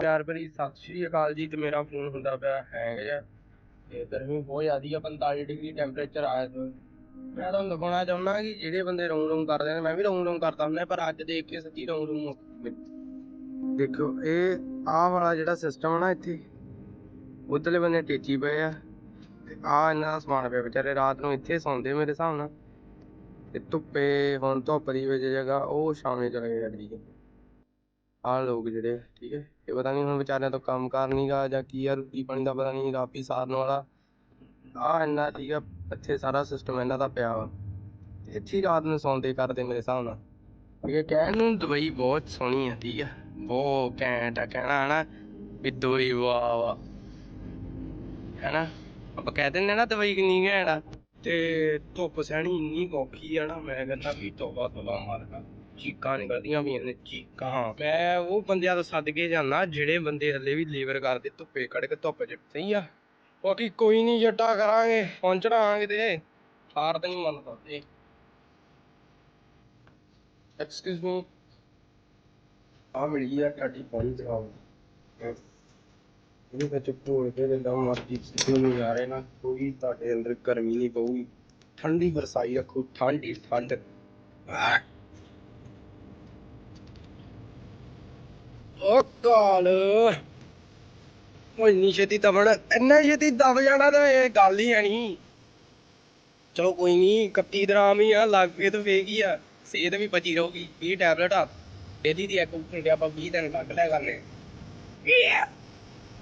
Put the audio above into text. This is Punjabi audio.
ਪਿਆਰ ਭਰੀ ਸਤਿ ਸ਼੍ਰੀ ਅਕਾਲ ਜੀ ਤੇ ਮੇਰਾ ਫੋਨ ਹੁੰਦਾ ਪਿਆ ਹੈਂਗ ਜਿਹਾ। ਤੇ ਗਰਮੀ ਬਹੁਤ ਜ਼ਿਆਦੀ ਆ 45 ਡਿਗਰੀ ਟੈਂਪਰੇਚਰ ਆਇਆ ਤੇ ਮੈਂ ਤੁਹਾਨੂੰ ਦਿਖਾਉਣਾ ਚਾਹੁੰਦਾ ਕਿ ਜਿਹੜੇ ਬੰਦੇ ਰੋਂ ਰੋਂ ਕਰਦੇ ਨੇ, ਮੈਂ ਵੀ ਰੋਂ ਰੋਂ ਕਰਦਾ ਹੁੰਦਾ, ਪਰ ਅੱਜ ਦੇਖ ਕੇ ਸੱਚੀ ਰੋਂ ਰੋਂ ਦੇਖੋ, ਇਹ ਆਹ ਵਾਲਾ ਜਿਹੜਾ ਸਿਸਟਮ ਆ ਨਾ ਇੱਥੇ, ਉਧਰਲੇ ਬੰਨੇ ਟੇਚੀ ਪਏ ਆ, ਤੇ ਆ ਇਹਨਾਂ ਦਾ ਸਮਾਨ ਪਿਆ ਵਿਚਾਰੇ, ਰਾਤ ਨੂੰ ਇੱਥੇ ਸੌਂਦੇ ਮੇਰੇ ਹਿਸਾਬ ਨਾਲ। ਤੇ ਧੁੱਪੇ, ਹੁਣ ਧੁੱਪ ਦੀ ਵਜ੍ਹਾ ਜਗ੍ਹਾ ਉਹ ਸ਼ਾਮੇ ਚਲੇ ਗਏ ਹੈ ਆਹ ਲੋਕ ਜਿਹੜੇ, ਠੀਕ ਹੈ, ਇਹ ਪਤਾ ਨਹੀਂ ਹੁਣ ਵਿਚਾਰਿਆਂ ਤੋਂ ਕੰਮ ਕਾਰ ਨੀ ਜਾਂ ਕੀ ਆ, ਰੋਟੀ ਪਾਣੀ ਦਾ ਪਤਾ ਨਹੀਂ ਰਾਪੀ ਸਾਰਨ ਵਾਲਾ। ਆ ਇੰਨਾ ਠੀਕ ਆ, ਇੱਥੇ ਸਾਰਾ ਸਿਸਟਮ ਇਹਨਾਂ ਦਾ ਪਿਆ ਵਾ। ਇੱਥੇ ਰਾਤ ਨੂੰ ਸੌਂਦੇ ਕਰਦੇ ਮੇਰੇ ਹਿਸਾਬ ਨਾਲ। ਠੀਕ ਹੈ, ਕਹਿਣ ਨੂੰ ਦੁਬਈ ਬਹੁਤ ਸੋਹਣੀ ਆ, ਠੀਕ ਆ ਬਹੁਤ ਘੈਂਟ ਆ, ਕਹਿਣਾ ਹਨਾ ਵੀ ਦੁਬਈ ਵਾਹ ਵਾਹ। ਹੈਨਾ, ਆਪਾਂ ਕਹਿ ਦਿੰਦੇ ਨਾ ਦੁਬਈ ਕਿੰਨੀ ਘੈਂਟ ਆ, ਤੇ ਧੁੱਪ ਸਹਿਣੀ ਇੰਨੀ ਔਖੀ ਆ ਨਾ, ਮੈਂ ਕਹਿੰਦਾ ਵੀ ਤੋਬਾ ਤੋਬਾ ਮਾਰਦਾ ਚੀਕਾਂ ਨਿਕਲਦੀਆਂ ਪਈਆਂ ਨੇ, ਚੀਕਾਂ ਮੈਂ ਉਹ ਬੰਦਿਆਂ ਤੋਂ ਸੱਦ ਜਾਂਦਾ ਜਿਹੜੇ ਬੰਦੇ ਹਲੇ ਵੀ ਲੇਬਰ ਕਰਦੇ ਧੁੱਪੇ ਕੜਕ ਧੁੱਪ 'ਚ ਸਹੀ ਆ। ਬਾਕੀ ਕੋਈ ਨਹੀਂ ਜੱਟਾ ਕਰਾਂਗੇ ਪਹੁੰਚਣਾ ਆਂਗੇ ਤੇ ਹਾਰ ਤਾਂ ਨਹੀਂ ਮੰਨਦਾ ਤੇ ਐਕਸਕਿਊਜ਼ ਮੀ ਆ ਮਿਲੀ ਆ, ਤੁਹਾਡੀ ਫੋਨ ਚਲਾਓ ਇਹ ਵਿੱਚ ਭੋਲ ਕੇ ਦੇ ਮਰਜ਼ੀ ਨੂੰ ਜਾ ਰਹੇ ਨਾ ਕੋਈ ਤੁਹਾਡੇ ਅੰਦਰ ਗਰਮੀ ਨਹੀਂ ਪਊਗੀ। ਠੰਡੀ ਵਰਸਾਈ ਰੱਖੋ, ਠੰਡੀ ਠੰਡ। ਓ ਕਾਲ ਉਹ ਇੰਨੀ ਛੇਤੀ ਦਬਣ ਇੰਨਾ ਛੇਤੀ ਦਬ ਜਾਣਾ ਤਾਂ ਇਹ ਗੱਲ ਹੀ ਹੈ ਨਹੀਂ ਚਲੋ ਕੋਈ ਨਹੀਂ 31 ਦਰਾਮ ਹੀ ਆ, ਲੱਗ ਕੇ ਤਾਂ ਫੇਕ ਹੀ ਆ। ਸਿਹਤ ਵੀ ਬਚੀ ਰਹੂਗੀ 20 ਟੈਬਲੇਟ। ਆ ਇਹਦੀ ਦੀ ਇੱਕ ਘੰਟੇ ਆਪਾਂ 20 ਦਿਨ ਕੱਢ ਲਿਆ ਕਰਨੇ।